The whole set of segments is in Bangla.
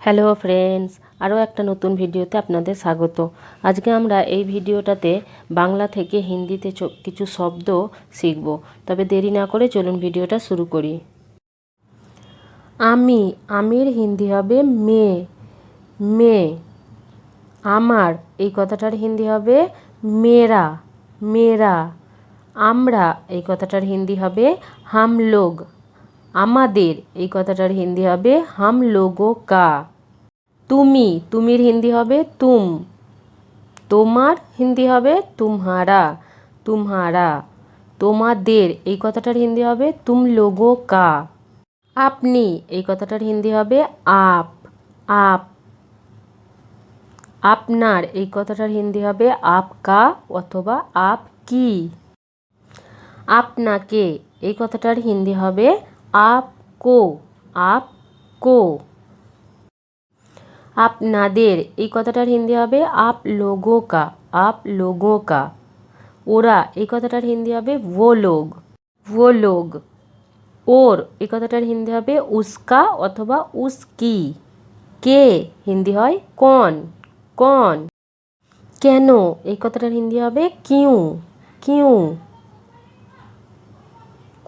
হ্যালো ফ্রেন্ডস, আরও একটা নতুন ভিডিওতে আপনাদের স্বাগত। আজকে আমরা এই ভিডিওটাতে বাংলা থেকে হিন্দিতে কিছু শব্দ শিখব। তবে দেরি না করে চলুন ভিডিওটা শুরু করি। আমি, আমির হিন্দি হবে মেয়ে মেয়ে আমার, এই কথাটার হিন্দি হবে মেরা মেরা, আমরা, এই কথাটার হিন্দি হবে হাম লোগ আমাদের, এই কথাটার হিন্দি হবে, হাম লোগো কা। তুমি, তুমির হিন্দি হবে তুম। তোমার হিন্দি হবে তুমহারা তুমহারা। তোমাদের, এই কথাটার হিন্দি হবে তুম লোগো কা। আপনি, এই কথাটার হিন্দি হবে আপ আপ। আপনার, এই কথাটার হিন্দি হবে আপকা অথবা আপ কি। আপনাকে, এই কথাটার হিন্দি হবে আপকো আপকো আপনাদের এই কথাটার হিন্দি হবে আপ লোগো কা আপ লোগো কা ওরা, এই কথাটার হিন্দি হবে ও লোগ ও লোগ ওর, এই কথাটার হিন্দি হবে উস্কা অথবা উস্কি কে হিন্দি হয়? কন কন। কেন, এই কথাটার হিন্দি হবে কিউ কিউ।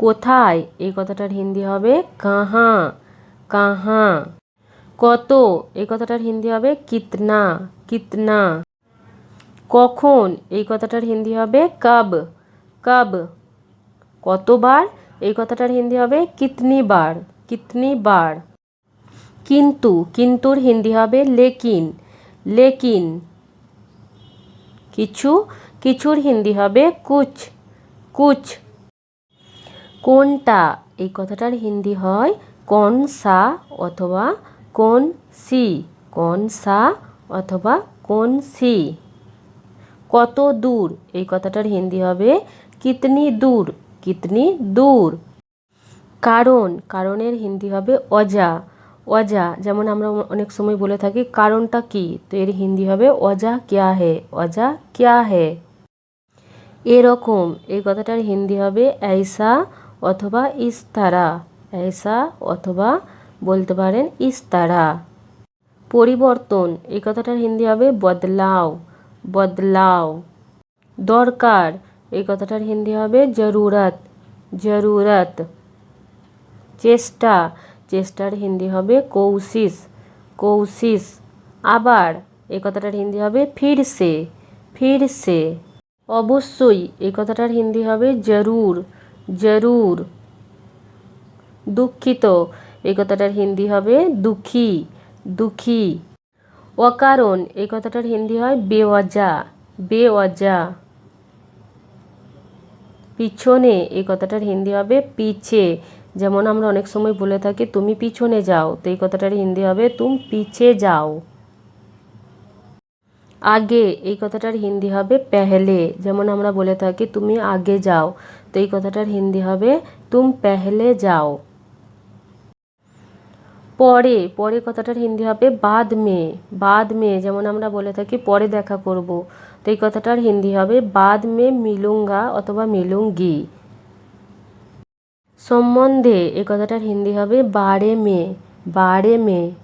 কোথায়? এই কথাটার হিন্দি হবে কাহা কাহা। কত? এই কথাটার হিন্দি হবে কিতনা কিতনা। কখন? এই কথাটার হিন্দি হবে কাব কাব। কতবার? এই কথাটার হিন্দি হবে কিতনি বার কিতনি বার কিন্তু, কিন্তুর হিন্দি হবে লেকিন লেকিন। কিছু, কিছুর হিন্দি হবে কুচ কুছ। কোনটা? এই কথাটার হিন্দি হয় কোন সা অথবা কোন সি। কোন সা অথবা কোন সি। কত দূর? এই কথাটার হিন্দি হবে কিতনি দূর? কিতনি দূর? কারণ, কারণের হিন্দি হবে অজা। অজা, যেমন আমরা অনেক সময় বলে থাকি, কারণটা কি? তো এর হিন্দি হবে অজা ক্যা হে? অজা ক্যা হে? এরকম, এই কথাটার হিন্দি হবে ऐसा অথবা ইস তারা ऐसा অথবা বলতে পারেন ইস তারা পরিবর্তন, এই কথাটার হিন্দি হবে বদলাও বদলাও। দরকার, এই কথাটার হিন্দি হবে জরুরত জরুরত। চেষ্টা, চেষ্টার হিন্দি হবে কৌশিস কৌশিস। আবার, এই কথাটার হিন্দি হবে ফিরসে ফিরসে। অবশ্যই, এই কথাটার হিন্দি হবে জরুর। জরুর। দুঃখিত, এই কথাটার হিন্দি হবে দুঃখী দুঃখী। অকারণ, এই কথাটার হিন্দি হয় বেওয়াজা বেওয়াজা। পিছনে, এই কথাটার হিন্দি হবে পিছে। যেমন আমরা অনেক সময় বলে থাকি, তুমি পিছনে যাও। তো এই কথাটার হিন্দি হবে, তুম পিছে যাও। আগে, এই কথাটার হিন্দি হবে পেহলে। যেমন আমরা বলে থাকি, তুমি আগে যাও। তো এই কথাটার হিন্দি হবে, তুম পেহলে যাও। পরে পরে কথাটার হিন্দি হবে, বাদ মে। বাদ মে, যেমন আমরা বলে থাকি, পরে দেখা করব। তো এই কথাটার হিন্দি হবে, বাদ মে মিলুঙ্গা অথবা মিলুঙ্গি। সম্বন্ধে, এই কথাটার হিন্দি হবে, বারে মে। বারে মে।